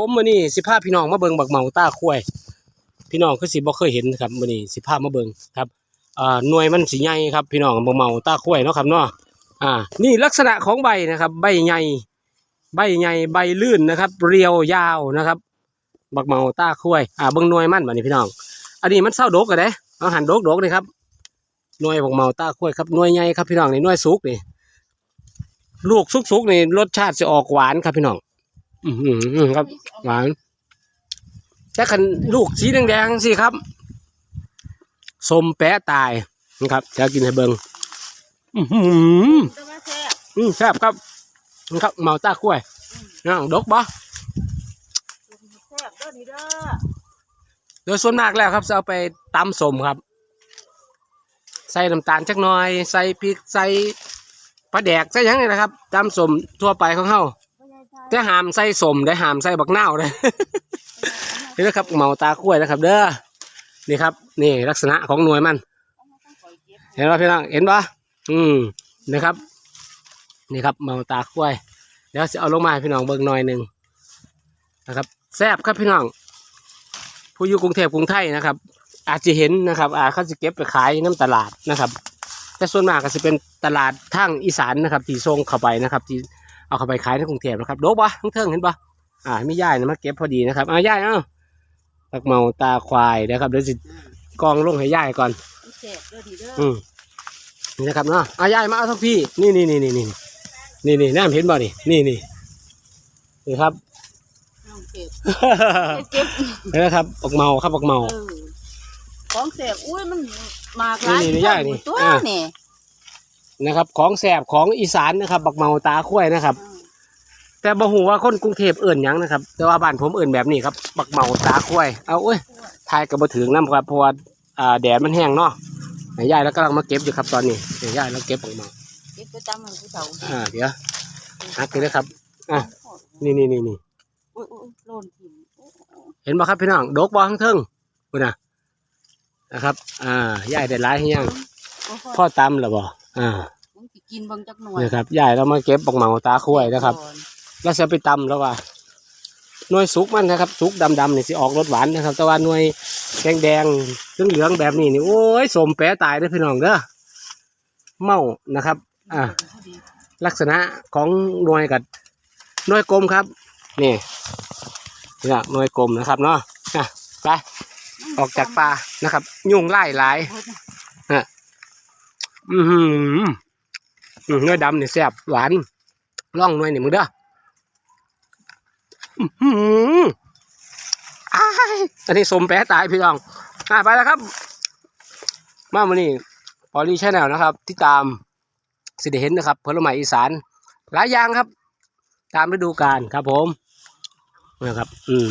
ผมมื้อนี้สิพาพี่น้องมาเบิงบักเหมาต้าควายพี่น้องคือสิบ่เคยเห็นครับมื้อนี้สิพามาเบิงครับอ่าหน่วยมันสิใหญ่ครับ พี่น้องบักเหมาต้าควายเนาะครับเนาะอ่า นี่ลักษณะของใบนะครับ ใบใหญ่ใบใหญ่ใบลื่นนะครับ เรียวยาวนะครับ บักเหมาต้าควายอ่าเบิงหน่วยมันบัดนี้พี่น้อง อันนี้มันเศร้าดกกันเด้เอาหันดกดกนี่ครับหน่วยบักเหมาต้าควายครับหน่วยใหญ่ครับพี่น้องนี่หน่วยสุกนี่ลูกสุกๆนี่รสชาติจะออกหวานครับพี่น้อง อือหือครับ หวานแต่คันลูกสีแดงๆสิครับสมแปะตายนะครับจะกินให้เบิงอือหือจะมาแซ่บอืมแซ่บครับนี่ครับเมาตากล้วยน้องดกบ่แซ่บเด้อนี่เด้อโดยส่วนมากแล้วครับจะเอาไปตำสมครับ ใส่น้ำตาลจักหน่อย ใส่พริกใส่ปลาแดกใส่ยังนี่นะครับตำสมทั่วไปของเฮา แต่หามใส่สมได้หามใส่บักนาวเลย นี่นะครับเมาตากล้วยนะครับ เด้อนี่ครับ นี่ลักษณะของหน่วยมัน เห็นป่ะพี่น้องเห็นป่ะอืมนะครับ นี่ครับเมาตากล้วย เดี๋ยวจะเอาลงมาให้พี่น้องเบิ่งหน่อยหนึ่งนะครับแซ่บครับพี่น้อง ผู้อยู่กรุงเทพกรุงไทยนะครับ อาจจะเห็นนะครับ อาจเขาจะเก็บไปขายน้ำตลาดนะครับ แต่ส่วนมากก็จะเป็นตลาดทางอีสานนะครับ ที่ส่งเข้าไปนะครับที่ เอาเข้าไปขายในกรุงเทพนะครับโดกปะทั้งเทิงเห็นปะอ่าไม่ย่ายนะมาเก็บพอดีนะครับอ่าย่ายเอ้าตักเมาตาควายนะครับเดี๋ยวสิกองลงให้ย่ายก่อนแซ่บเด้อนี่เด้ออืมนี่นะครับเนาะอายายมาเอาทั้งพี่นี่นี่นี่นี่นี่นี่นี่น้ำเห็นบ่นี่นี่นี่นี่ครับน้องเก็บเก็บนี่นะครับออกเมาครับออกเมา เออของแซ่บอุ้ยมันมากหลายนี่นี่ย่ายนี่ ตัวอ่านี่ นะครับ ของแสบของอีสานนะครับ บักเมาตาข้วยนะครับอืมแต่บ่ฮู้ว่าคนกรุงเทพเอิ่นหยังนะครับ แต่ว่าบ้านผมเอิ่นแบบนี้ครับ บักเมาตาข้วยเอาเอ้ยทายกับบ่ถึงน้ำครับเพราะว่าอ่าแดดมันแห้งเนาะให้ยายแล้วกำลังมาเก็บอยู่ครับตอนนี้ให้ยายแล้วเก็บออกมาเก็บไปตำมันผู้เฒ่าอ่าเดี๋ยวหักเลยนะครับอะนี่นี่นี่นี่อุ้ยอุ้ยโลนทิ่มโอ้โหเห็นบ่ครับพี่น้องดกบ่ทั้งเทิงพุ่นน่ะนะครับ อ่ายายได้หลายให้ยังโอ้โหพ่อตำแล้วบ่ อ่ามันสิกินเบิ่งจักหน่วยนี่ครับยายเรามาเก็บบักเหมาตาคุ้ยนะครับก่อนแล้วจะไปตำแล้วว่าหน่วยสุกมันนะครับ สุกดำๆนี่สิออกรสหวานนะครับ แต่ว่าหน่วยแดงๆเหลืองๆแบบนี้นี่โอ้ยสมแปะตายเด้อพี่น้องเด้อเมานะครับ อ่าลักษณะของหน่วยกับหน่วยกลมครับ นี่นี่นะหน่วยกลมนะครับเนาะอะไปออกจากป่านะครับ ยุงไล่หลาย อือหืออืมหน่วยดำนี่แซ่บหวานล่องหน่วยนี่มึงเด้ออืออ้ายอันนี้สมแปะตายพี่น้องอะไปแล้วครับ มาวันนี้พอลีชแนลนะครับ ที่ตามสิได้เห็นนะครับผลไม้อีสานหลายอย่างครับ ตามฤดูกาลครับผมนะครับ อืม